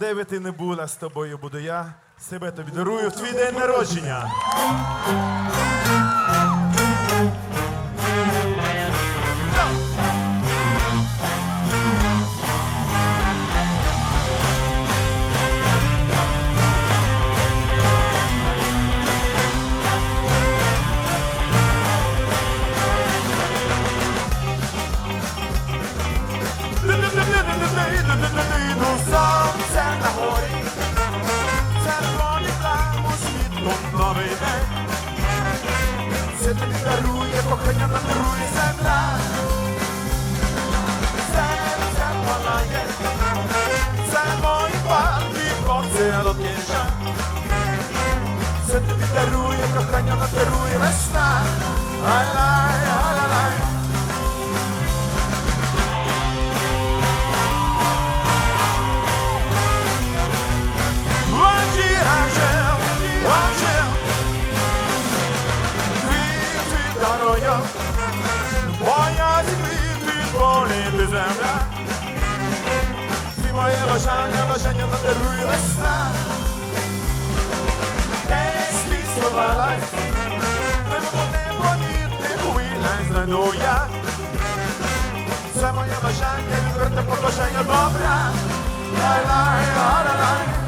Де би ти не була, з тобою буду я. Себе тобі дарую в твій день народження. Це тобі дарує, кохання нам дарує земля. Серце палає, це мої хлопці до кінжа. Це тобі дарує, кохання нам дарує весна. Ай-лай, ай-лай. Бажання, бажання подарує весна. Десь лісовалась, небо небо ніти хвиля знайду я. Це моє бажання, відверте побажання добра. Лай-лай,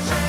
день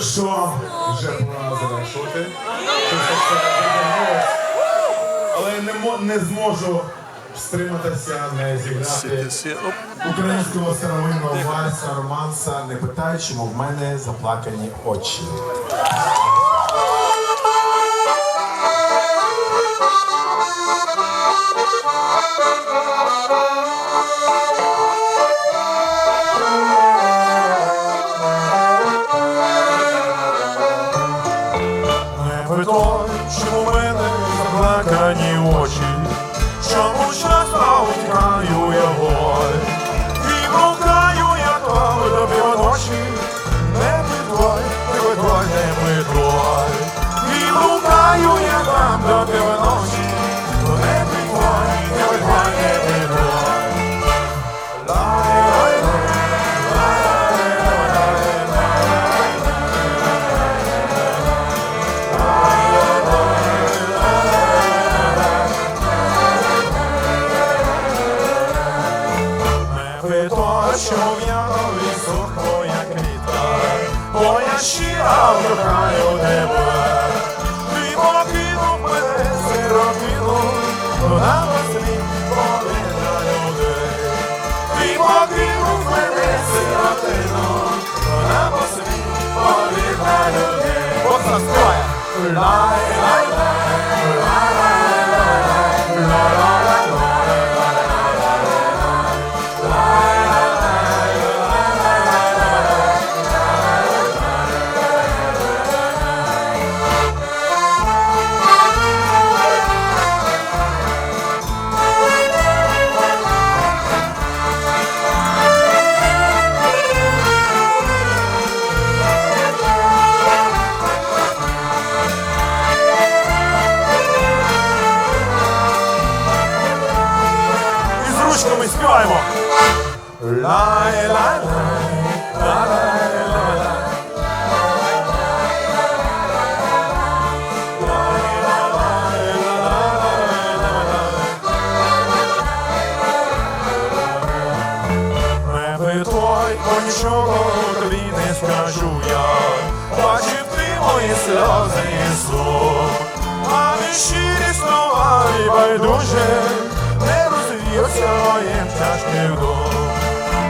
схоже, що вже пора завершувати. Але не, не зможу стриматися, не зіграти українського старовинного вальса, романса, не питаючи, чому в мене заплакані очі. В ямі сухоя квітка, бо я щира кохаю тебе. Ти покинув мене сиротину, на веслі повітря людей. Ти покинув мене сиротину, на веслі повітря людей. От заспіває. Лай-лай-лай. І співаємо. Не питай, бо нічого тобі не скажу я. Бачив ти мої сльози і сон. А не щирі слова і байдуже моїм тяжким дом.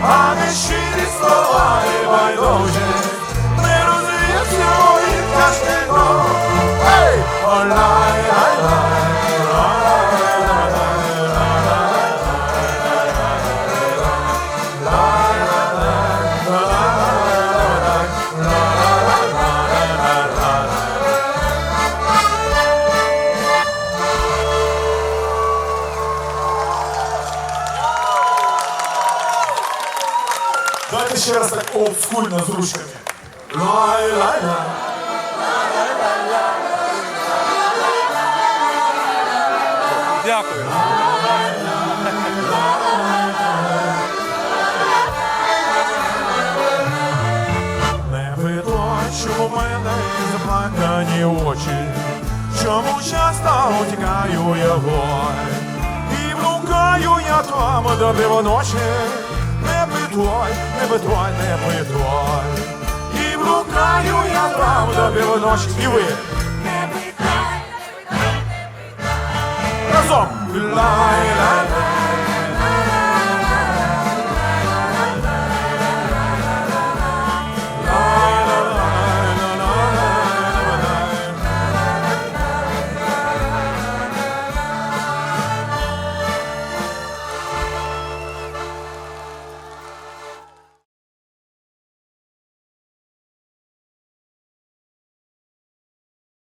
А не щирі слова ще раз так олдскульно з ручками. Лай-лай-лай. Дякую. Не питай, чому в мене заплакані очі, чому часто утікаю я боль, і блукаю я там до півночі. Не питай, не питай, не питай, і блукаю я там до півночі. І ви разом. Ла